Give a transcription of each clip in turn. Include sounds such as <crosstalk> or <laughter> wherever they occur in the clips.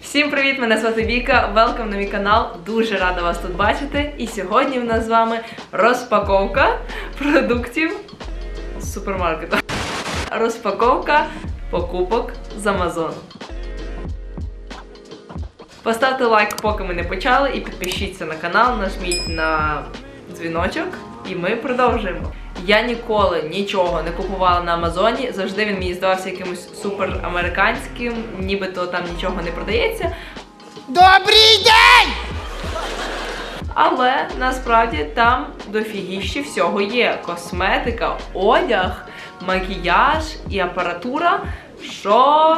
Всім привіт! Мене звати Віка. Велкам на мій канал. Дуже рада вас тут бачити. І сьогодні в нас з вами розпаковка продуктів з супермаркету. Розпаковка покупок з Амазону. Поставте лайк, поки ми не почали, і підпишіться на канал, нажміть на дзвіночок, і ми продовжуємо. Я ніколи нічого не купувала на Амазоні. Завжди він мені здавався якимось суперамериканським, нібито там нічого не продається. Добрий день! Але насправді там дофігіще всього є: косметика, одяг, макіяж і апаратура. Що?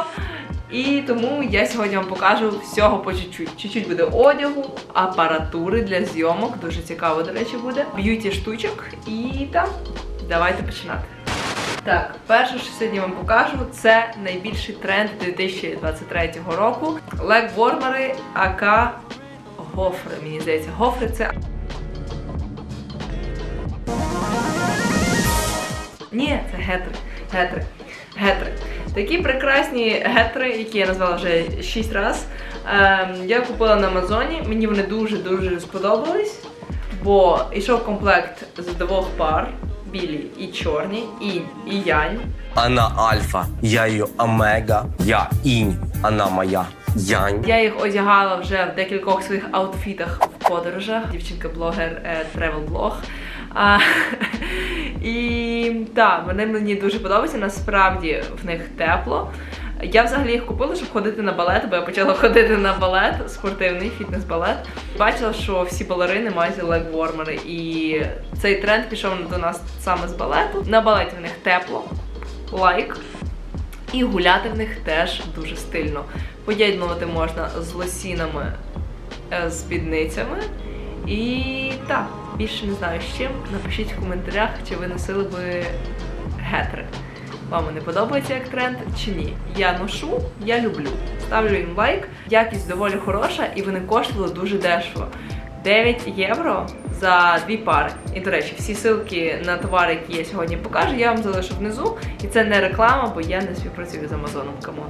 І тому я сьогодні вам покажу всього по чуть-чуть. Чуть-чуть буде одягу, апаратури для зйомок. Дуже цікаво, до речі, буде. Б'юті штучок. І там, давайте починати. Так, перше, що сьогодні вам покажу, це найбільший тренд 2023 року. Легвормери АК гофри, мені здається. Гофри це. Ні, це гетри. Гетри. Гетри. Такі прекрасні гетри, які я назвала вже 6 разів. Ем, я купила на Амазоні. Мені вони дуже-дуже сподобались, бо йшов комплект з двох пар. Білі і чорні, інь і янь. Она альфа, я ее омега, я инь, она моя янь. Я їх одягала вже в декількох своїх аутфітах в подорожах. Дівчинка-блогер тревел блог. <laughs> І так, вони мені дуже подобаються. Насправді в них тепло. Я взагалі їх купила, щоб ходити на балет, бо я почала <laughs> ходити на балет, спортивний фітнес-балет. Бачила, що всі балерини мають легвормери, і цей тренд пішов до нас саме з балету. На балеті в них тепло, лайк. І гуляти в них теж дуже стильно. Поєднувати можна з лосінами, е, з спідницями. І так, більше не знаю з чим. Напишіть в коментарях, чи ви носили би гетри. Вам не подобається як тренд чи ні? Я ношу, я люблю. Ставлю їм лайк. Якість доволі хороша і вони коштували дуже дешево. 9 євро за дві пари. І, до речі, всі ссылки на товари, які я сьогодні покажу, я вам залишу внизу. І це не реклама, бо я не співпрацюю з Амазоном. Камон.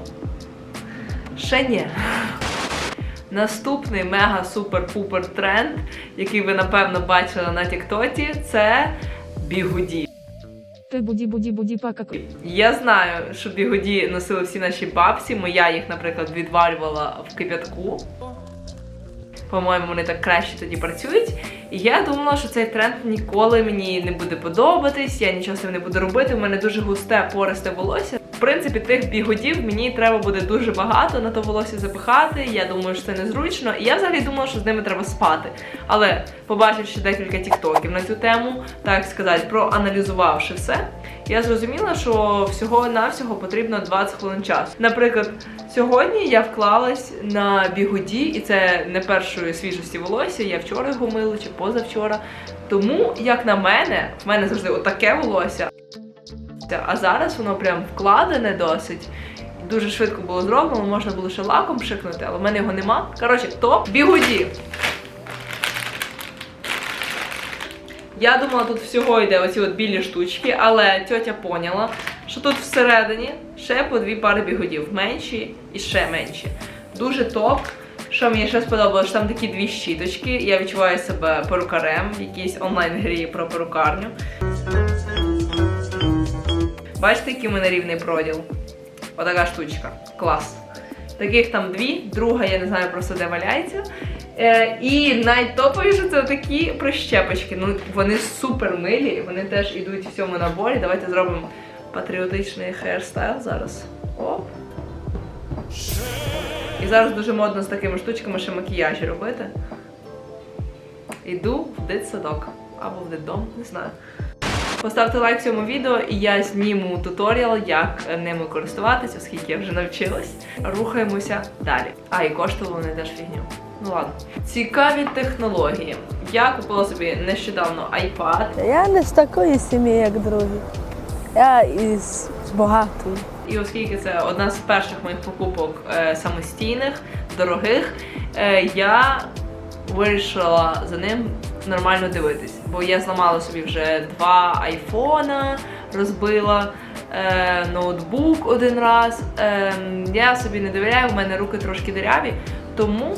Ще ні. Наступний мега-супер-пупер тренд, який ви напевно бачили на Тіктоті, це бігуді. Ти буді буді буді пака. Я знаю, що бігуді носили всі наші бабці. Моя їх, наприклад, відварювала в кип'ятку. По-моєму, вони так краще тоді працюють. І я думала, що цей тренд ніколи мені не буде подобатись, я нічого з цим не буду робити. У мене дуже густе пористе волосся. В принципі, тих бігудів мені треба буде дуже багато на то волосся запихати. Я думаю, що це незручно. І я взагалі думала, що з ними треба спати. Але побачивши декілька тіктоків на цю тему, так сказати, проаналізувавши все, я зрозуміла, що всього-навсього потрібно 20 хвилин часу. Наприклад, сьогодні я вклалась на бігуді, і це не першої свіжості волосся. Я вчора його мила чи позавчора. Тому, як на мене, в мене завжди отаке волосся. А зараз воно прям вкладене досить. Дуже швидко було зроблено, можна було ще лаком пшикнути, але в мене його нема. Коротше, топ бігуді. Я думала, тут всього йде оці от білі штучки, але тьотя поняла, що тут всередині ще по дві пари бігудів. Менші і ще менші. Дуже топ. Що мені ще сподобалось, що там такі дві щіточки. Я відчуваю себе перукарем в якійсь онлайн-грі про перукарню. Бачите, який у мене рівний проділ? Отака штучка. Клас. Таких там дві, друга, я не знаю просто де валяється. Е, і найтоповіше це такі прищепочки. Ну, вони супер милі, вони теж ідуть в цьому наборі. Давайте зробимо патріотичний хейрстайл зараз. Оп. І зараз дуже модно з такими штучками ще макіяжі робити. Іду в дитсадок або в дитдом, не знаю. Поставте лайк цьому відео, і я зніму туторіал, як ними користуватися, оскільки я вже навчилась. Рухаємося далі. А, і коштували вони теж фігню. Ну ладно. Цікаві технології. Я купила собі нещодавно iPad, Я не з такої сім'ї, як другі. Я із багатої. І оскільки це одна з перших моїх покупок е, самостійних, дорогих, е, я вирішила за ним нормально дивитись. Бо я зламала собі вже два айфона, розбила. е, ноутбук один раз. Я собі не довіряю, в мене руки трошки диряві, тому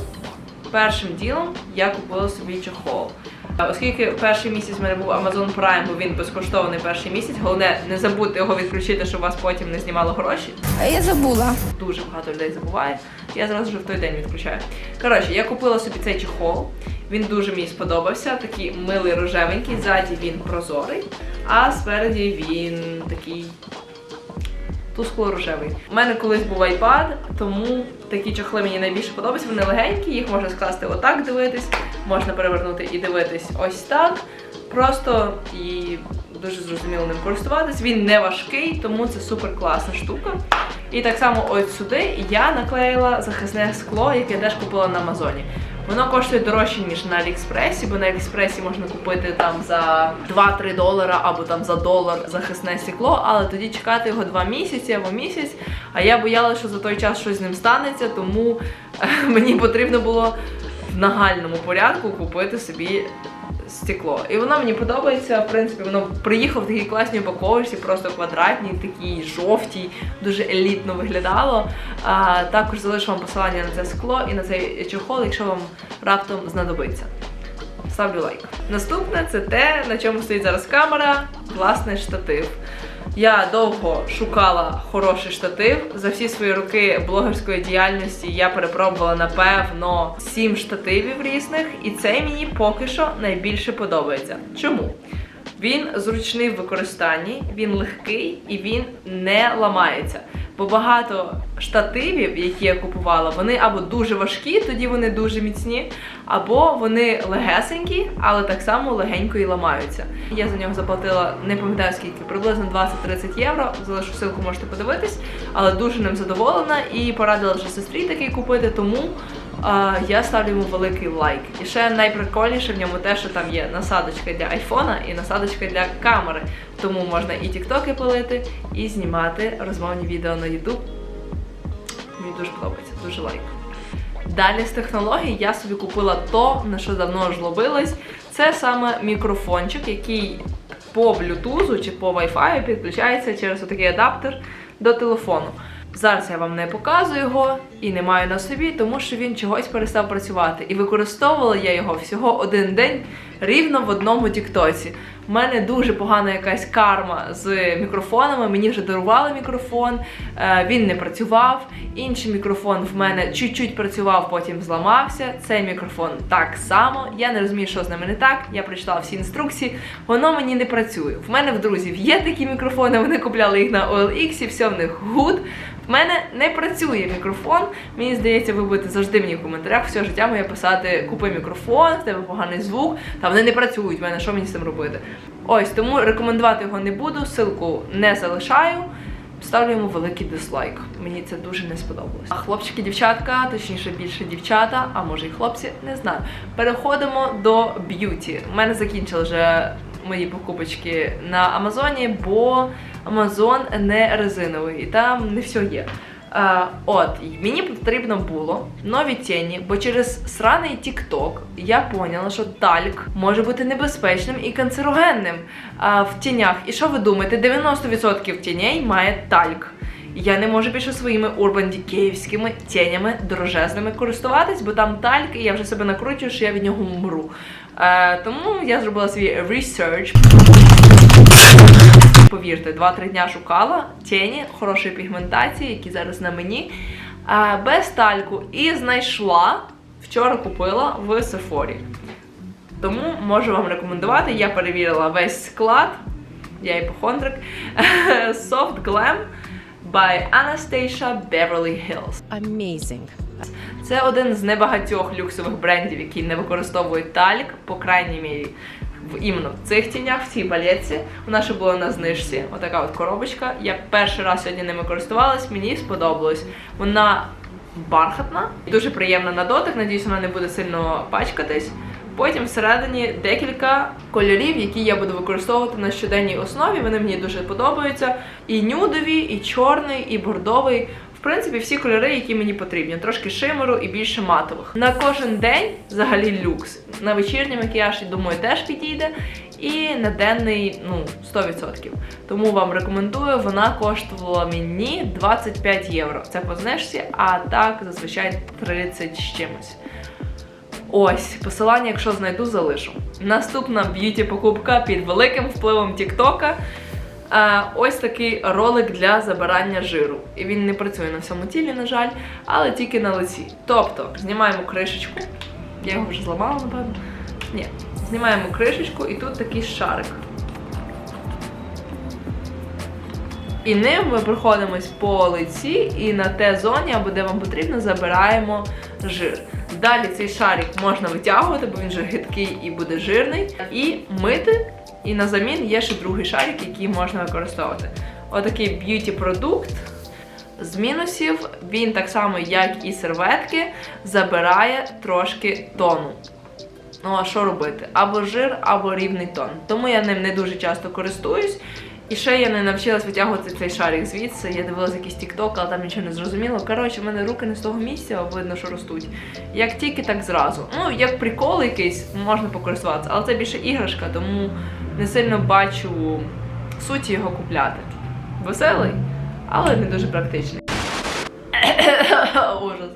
першим ділом я купила собі чохол. Е, Оскільки перший місяць в мене був Amazon Prime, бо він безкоштовний перший місяць. Головне, не забудьте його відключити, щоб вас потім не знімало гроші. А я забула. Дуже багато людей забуває. Я зразу ж в той день відключаю. Коротше, я купила собі цей чехол. Він дуже мені сподобався. Такий милий рожевенький. Ззаді він прозорий, а спереді він такий тускло-рожевий. У мене колись був iPad, тому такі чохли мені найбільше подобаються. Вони легенькі, їх можна скласти отак дивитись, можна перевернути і дивитись ось так. Просто і дуже зрозуміло ним користуватись. Він не важкий, тому це супер класна штука. І так само ось сюди я наклеїла захисне скло, яке я теж купила на Амазоні. Воно коштує дорожче, ніж на Аліекспресі, бо на Аліекспресі можна купити там за 2-3 долара або там за долар захисне стекло, але тоді чекати його 2 місяці або місяць. А я боялася, що за той час щось з ним станеться, тому е, <laughs> мені потрібно було в нагальному порядку купити собі стекло. І воно мені подобається. В принципі, воно приїхало в такій класній упаковочці, просто квадратній, такій жовтій, дуже елітно виглядало. А, також залишу вам посилання на це скло і на цей чохол, якщо вам раптом знадобиться. Ставлю лайк. Наступне це те, на чому стоїть зараз камера, власне, штатив. Я довго шукала хороший штатив. За всі свої роки блогерської діяльності я перепробувала напевно сім штативів різних, і цей мені поки що найбільше подобається. Чому? Він зручний в використанні, він легкий і він не ламається. Бо багато штативів, які я купувала, вони або дуже важкі, тоді вони дуже міцні, або вони легесенькі, але так само легенько і ламаються. Я за нього заплатила не пам'ятаю скільки, приблизно 20-30 євро. Залишу ссылку, можете подивитись, але дуже ним задоволена і порадила вже сестрі такий купити, тому я ставлю йому великий лайк. І ще найприкольніше в ньому те, що там є насадочка для айфона і насадочка для камери. Тому можна і тіктоки пилити, і знімати розмовні відео на YouTube. Мені дуже подобається, дуже лайк. Далі з технологій я собі купила то, на що давно жлобилась. Це саме мікрофончик, який по блютузу чи по Wi-Fi підключається через отакий адаптер до телефону. Зараз я вам не показую його і не маю на собі, тому що він чогось перестав працювати. І використовувала я його всього один день рівно в одному тіктоці. У мене дуже погана якась карма з мікрофонами. Мені вже дарували мікрофон, е, він не працював. Інший мікрофон в мене чуть-чуть працював, потім зламався. Цей мікрофон так само. Я не розумію, що з ними не так. Я прочитала всі інструкції. Воно мені не працює. В мене в друзів є такі мікрофони, вони купляли їх на OLX, і все в них гуд. В мене не працює мікрофон. Мені здається, ви будете завжди мені в коментарях все життя моє писати купи мікрофон, в тебе поганий звук. Та вони не працюють. В мене що мені з цим робити? Ось тому рекомендувати його не буду. Ссылку не залишаю. Ставлю йому великий дизлайк. Мені це дуже не сподобалось. А хлопчики, дівчатка, точніше більше дівчата, а може і хлопці, не знаю. Переходимо до б'юті. У мене закінчили вже мої покупочки на Амазоні, бо Амазон не резиновий, і там не все є. Е, от, мені потрібно було нові тіні, бо через сраний TikTok я поняла, що тальк може бути небезпечним і канцерогенним е, в тінях. І що ви думаєте? 90% тіней має тальк. Я не можу більше своїми Decay'івськими тінями дорожезними користуватись, бо там тальк, і я вже себе накручую, що я від нього мру. Е, тому я зробила свій research. Повірте, 2-3 дня шукала тіні хорошої пігментації, які зараз на мені, без тальку, і знайшла. Вчора купила в Sephora. Тому можу вам рекомендувати. Я перевірила весь склад. Я іпохондрик. <laughs> Soft Glam by Anastasia Beverly Hills. Amazing. Це один з небагатьох люксових брендів, які не використовують талік, по крайній мірі. В іменно в цих тінях, в цій палетці. Вона ще була на знижці. Отака от коробочка. Я перший раз сьогодні ними користувалась, мені сподобалось. Вона бархатна, дуже приємна на дотик. Надіюсь, вона не буде сильно пачкатись. Потім всередині декілька кольорів, які я буду використовувати на щоденній основі. Вони мені дуже подобаються. І нюдові, і чорний, і бордовий. В принципі, всі кольори, які мені потрібні, трошки шимеру і більше матових. На кожен день взагалі люкс. На вечірній макіяж, я думаю, теж підійде. І на денний, ну, 100%. Тому вам рекомендую, вона коштувала мені 25 євро. Це по знижці, а так зазвичай 30 з чимось. Ось, посилання, якщо знайду, залишу. Наступна б'юті покупка під великим впливом Тіктока. Ось такий ролик для забирання жиру. І він не працює на всьому тілі, на жаль, але тільки на лиці. Тобто, знімаємо кришечку. Я його вже зламала, напевно. Ні. Знімаємо кришечку, і тут такий шарик. І ним ми проходимось по лиці і на те зоні, або де вам потрібно, забираємо жир. Далі цей шарик можна витягувати, бо він вже гидкий і буде жирний, і мити. І на замін є ще другий шарик, який можна використовувати. Отакий б'юті продукт. З мінусів він так само, як і серветки, забирає трошки тону. Ну а що робити? Або жир, або рівний тон. Тому я ним не дуже часто користуюсь. І ще я не навчилась витягувати цей шарик звідси. Я дивилася якийсь тікток, але там нічого не зрозуміло. Коротше, в мене руки не з того місця, видно, що ростуть. Як тільки, так зразу. Ну, як прикол якийсь, можна покористуватися, але це більше іграшка, тому не сильно бачу суті його купляти. Веселий, але не дуже практичний. <coughs> Ужас.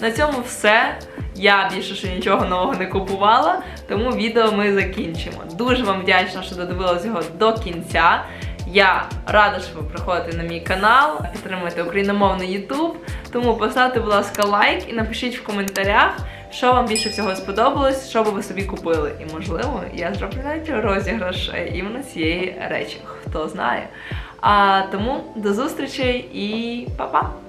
На цьому все. Я більше ще нічого нового не купувала, тому відео ми закінчимо. Дуже вам вдячна, що додивились його до кінця. Я рада, що ви приходите на мій канал, підтримуєте україномовний YouTube. Тому поставте, будь ласка, лайк і напишіть в коментарях, що вам більше всього сподобалось, що би ви собі купили. І можливо, я зроблю навіть розіграш іменно цієї речі. Хто знає. А тому до зустрічей і па-па!